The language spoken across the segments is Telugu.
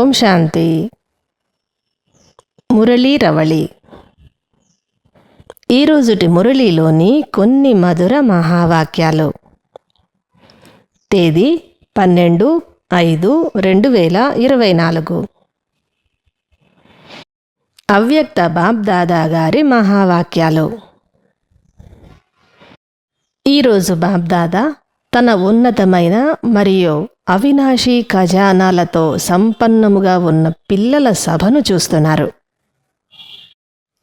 ఓం శాంతి. మురళీ రవళి. ఈరోజుటి మురళీలోని కొన్ని మధుర మహావాక్యాలు. తేదీ పన్నెండు ఐదు రెండు వేల ఇరవై నాలుగు. అవ్యక్త బాబ్ దాదా గారి మహావాక్యాలు. ఈరోజు బాబ్ దాదా తన ఉన్నతమైన మరియు అవినాశీ ఖజానాలతో సంపన్నముగా ఉన్న పిల్లల సభను చూస్తున్నారు.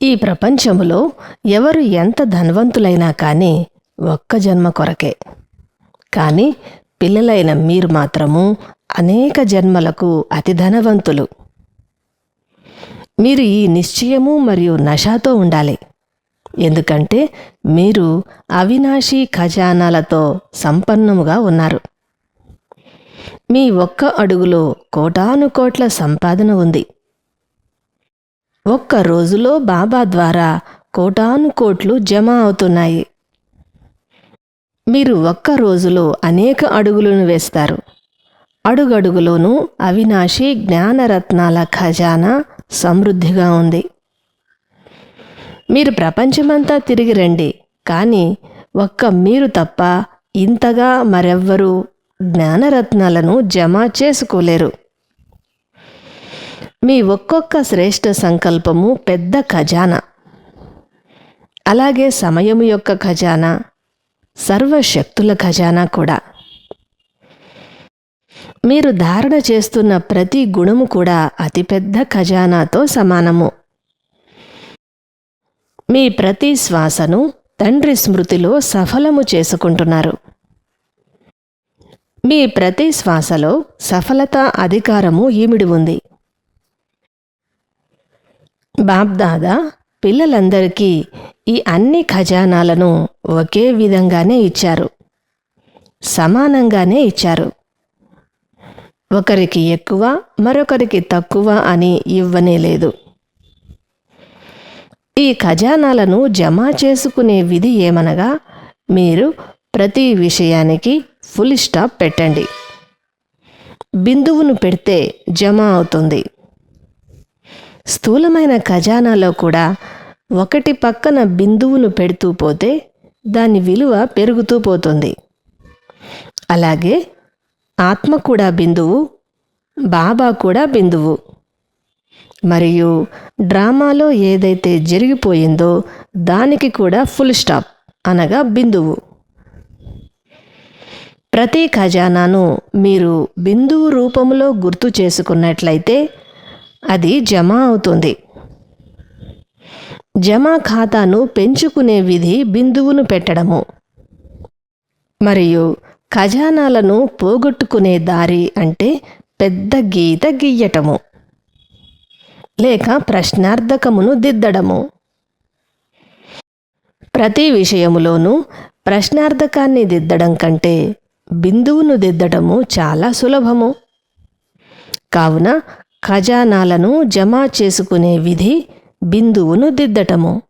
ఈ ప్రపంచములో ఎవరు ఎంత ధనవంతులైనా కానీ ఒక్క జన్మ కొరకే. కానీ పిల్లలైన మీరు మాత్రము అనేక జన్మలకు అతి ధనవంతులు. మీరు ఈ నిశ్చయము మరియు నషాతో ఉండాలి. ఎందుకంటే మీరు అవినాశీ ఖజానాలతో సంపన్నముగా ఉన్నారు. మీ ఒక్క అడుగులో కోటాను కోట్ల సంపాదన ఉంది. ఒక్క రోజులో బాబా ద్వారా కోటాను కోట్లు జమ అవుతున్నాయి. మీరు ఒక్క రోజులో అనేక అడుగులను వేస్తారు. అడుగడుగులోనూ అవినాశి జ్ఞానరత్నాల ఖజానా సమృద్ధిగా ఉంది. మీరు ప్రపంచమంతా తిరిగి రండి. కానీ ఒక్క మీరు తప్ప ఇంతగా మరెవ్వరూ జ్ఞానరత్నాలను జమ చేసుకోలేరు. మీ ఒక్కొక్క శ్రేష్ఠ సంకల్పము పెద్ద ఖజానా. అలాగే సమయము యొక్క ఖజానా సర్వశక్తుల ఖజానా కూడా. మీరు ధారణ చేస్తున్న ప్రతి గుణము కూడా అతిపెద్ద ఖజానాతో సమానము. మీ ప్రతి శ్వాసను తండ్రి స్మృతిలో సఫలము చేసుకుంటున్నారు. మీ ప్రతి శ్వాసలో సఫలత అధికారము ఈమిడి ఉంది. బాబ్దాదా పిల్లలందరికీ ఈ అన్ని ఖజానాలను ఒకే విధంగానే ఇచ్చారు. సమానంగానే ఇచ్చారు. ఒకరికి ఎక్కువ మరొకరికి తక్కువ అని ఇవ్వనే లేదు. ఈ ఖజానాలను జమ చేసుకునే విధి ఏమనగా మీరు ప్రతి విషయానికి ఫుల్ స్టాప్ పెట్టండి. బిందువును పెడితే జమ అవుతుంది. స్థూలమైన ఖజానాలో కూడా ఒకటి పక్కన బిందువును పెడుతూ పోతే దాని విలువ పెరుగుతూ పోతుంది. అలాగే ఆత్మ కూడా బిందువు బాబా కూడా బిందువు. మరియు డ్రామాలో ఏదైతే జరిగిపోయిందో దానికి కూడా ఫుల్ స్టాప్ అనగా బిందువు. ప్రతి ఖజానాను మీరు బిందువు రూపంలో గుర్తు చేసుకున్నట్లయితే అది జమ అవుతుంది. జమా ఖాతాను పెంచుకునే విధి బిందువును పెట్టడము. మరియు ఖజానాలను పోగొట్టుకునే దారి అంటే పెద్ద గీత గీయటము. లేక ప్రశ్నార్థకమును దిద్దడము. ప్రతి విషయములోనూ ప్రశ్నార్థకాన్ని దిద్దడం కంటే బిందువును దిద్దడము చాలా సులభము. కావున ఖజానాలను జమ చేసుకునే విధి బిందువును దిద్దటము.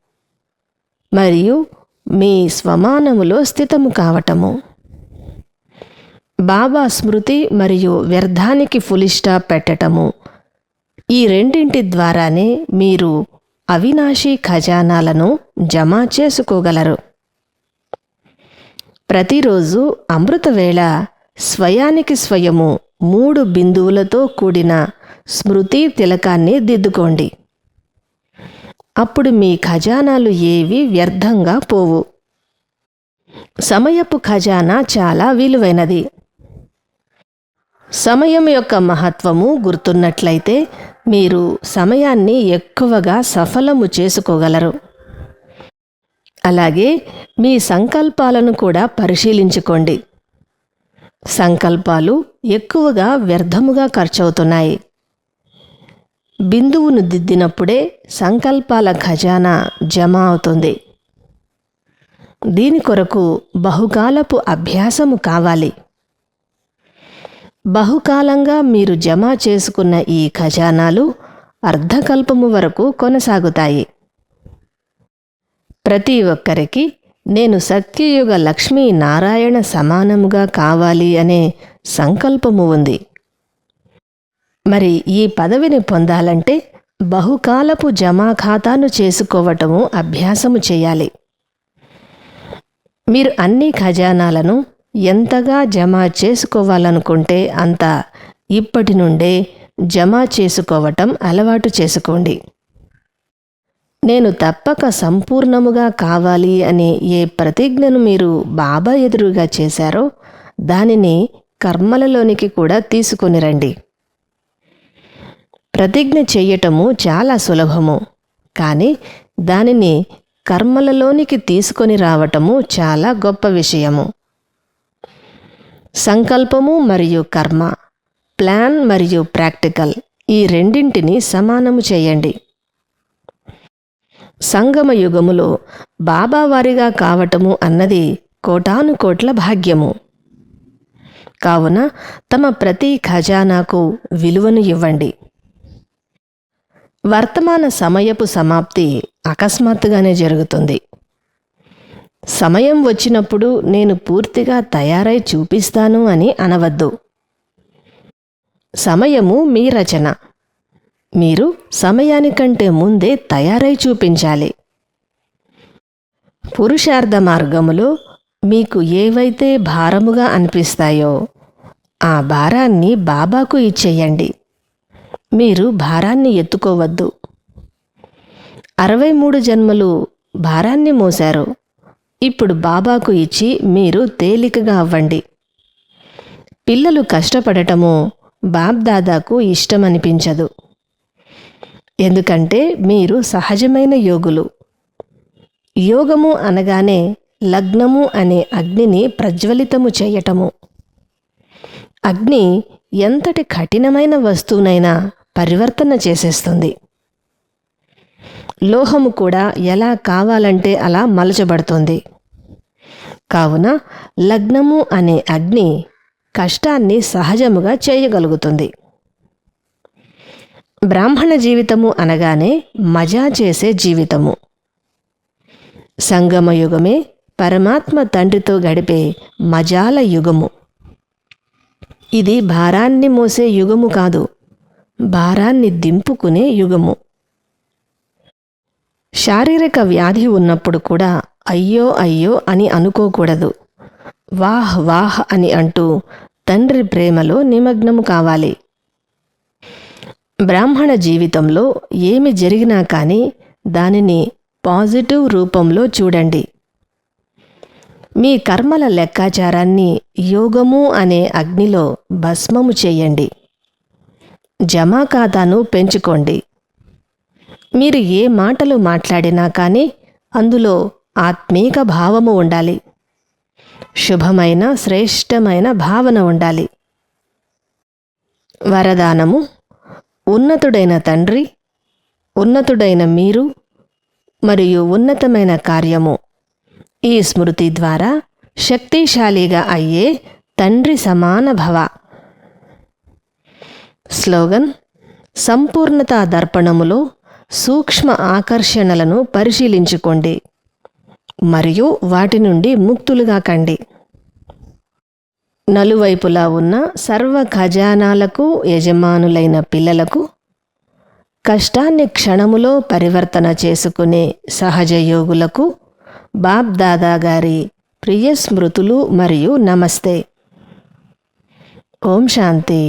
మరియు మీ స్వమానములో స్థితము కావటము. బాబా స్మృతి మరియు వ్యర్థానికి ఫులిష్ట పెట్టటము ఈ రెండింటి ద్వారానే మీరు అవినాశీ ఖజానాలను జమ చేసుకోగలరు. ప్రతిరోజు అమృతవేళ స్వయానికి స్వయము మూడు బిందువులతో కూడిన స్మృతి తిలకాన్ని దిద్దుకోండి. అప్పుడు మీ ఖజానాలు ఏవి వ్యర్థంగా పోవు. సమయపు ఖజానా చాలా విలువైనది. సమయం యొక్క మహత్వము గుర్తున్నట్లయితే మీరు సమయాన్ని ఎక్కువగా సఫలము చేసుకోగలరు. అలాగే మీ సంకల్పాలను కూడా పరిశీలించుకోండి. సంకల్పాలు ఎక్కువగా వ్యర్థముగా ఖర్చవుతున్నాయి. బిందువును దిద్దినప్పుడే సంకల్పాల ఖజానా జమ అవుతుంది. దీని కొరకు బహుకాలపు అభ్యాసము కావాలి. బహుకాలంగా మీరు జమ చేసుకున్న ఈ ఖజానాలు అర్ధకల్పము వరకు కొనసాగుతాయి. ప్రతి ఒక్కరికి నేను సత్యయుగ లక్ష్మీ నారాయణ సమానముగా కావాలి అనే సంకల్పము ఉంది. మరి ఈ పదవిని పొందాలంటే బహుకాలపు జమా ఖాతాను చేసుకోవటము అభ్యాసము చేయాలి. మీరు అన్ని ఖజానాలను ఎంతగా జమ చేసుకోవాలనుకుంటే అంత ఇప్పటి నుండే జమ చేసుకోవటం అలవాటు చేసుకోండి. నేను తప్పక సంపూర్ణముగా కావాలి అనే ఏ ప్రతిజ్ఞను మీరు బాబా ఎదురుగా చేశారో దానిని కర్మలలోనికి కూడా తీసుకొని రండి. ప్రతిజ్ఞ చేయటము చాలా సులభము కానీ దానిని కర్మలలోనికి తీసుకొని రావటము చాలా గొప్ప విషయము. సంకల్పము మరియు కర్మ ప్లాన్ మరియు ప్రాక్టికల్ ఈ రెండింటిని సమానము చేయండి. సంగమ యుగములో బాబావారిగా కావటము అన్నది కోటాను కోట్ల భాగ్యము. కావున తమ ప్రతి ఖజానాకు విలువను ఇవ్వండి. వర్తమాన సమయపు సమాప్తి అకస్మాత్తుగానే జరుగుతుంది. సమయం వచ్చినప్పుడు నేను పూర్తిగా తయారై చూపిస్తాను అని అనవద్దు. సమయము మీ రచన. మీరు సమయానికంటే ముందే తయారై చూపించాలి. పురుషార్థ మార్గములో మీకు ఏవైతే భారముగా అనిపిస్తాయో ఆ భారాన్ని బాబాకు ఇచ్చేయండి. మీరు భారాన్ని ఎత్తుకోవద్దు. అరవై మూడు జన్మలు భారాన్ని మోశారు. ఇప్పుడు బాబాకు ఇచ్చి మీరు తేలికగా అవ్వండి. పిల్లలు కష్టపడటము బాబ్దాదాకు ఇష్టమనిపించదు. ఎందుకంటే మీరు సహజమైన యోగులు. యోగము అనగానే లగ్నము అనే అగ్నిని ప్రజ్వలితము చేయటము. అగ్ని ఎంతటి కఠినమైన వస్తువునైనా పరివర్తన చేసేస్తుంది. లోహము కూడా ఎలా కావాలంటే అలా మలచబడుతుంది. కావున లగ్నము అనే అగ్ని కష్టాన్ని సహజముగా చేయగలుగుతుంది. బ్రాహ్మణ జీవితము అనగానే మజా చేసే జీవితము. సంగమ యుగమే పరమాత్మ తండ్రితో గడిపే మజాల యుగము. ఇది భారాన్ని మోసే యుగము కాదు భారాన్ని దింపుకునే యుగము. శారీరక వ్యాధి ఉన్నప్పుడు కూడా అయ్యో అయ్యో అని అనుకోకూడదు. వాహ్ వాహ్ అని అంటూ తండ్రి ప్రేమలో నిమగ్నము కావాలి. బ్రాహ్మణ జీవితంలో ఏమి జరిగినా కానీ దానిని పాజిటివ్ రూపంలో చూడండి. మీ కర్మల లెక్కాచారాన్ని యోగము అనే అగ్నిలో భస్మము చేయండి. జమా ఖాతాను పెంచుకోండి. మీరు ఏ మాటలు మాట్లాడినా కానీ అందులో ఆత్మీక భావము ఉండాలి. శుభమైన శ్రేష్టమైన భావన ఉండాలి. వరదానము ఉన్నతుడైన తండ్రి ఉన్నతుడైన మీరు మరియు ఉన్నతమైన కార్యము. ఈ స్మృతి ద్వారా శక్తిశాలిగా అయ్యే తండ్రి సమాన భవ. స్లోగన్ సంపూర్ణతా దర్పణములో సూక్ష్మ ఆకర్షణలను పరిశీలించుకోండి మరియు వాటి నుండి ముక్తులుగా కండి. నలువైపులా ఉన్న సర్వ ఖజానాలకు యజమానులైన పిల్లలకు కష్టాన్ని క్షణములో పరివర్తన చేసుకునే సహజ యోగులకు బాబ్ దాదా గారి ప్రియ స్మృతులు మరియు నమస్తే. ఓం శాంతి.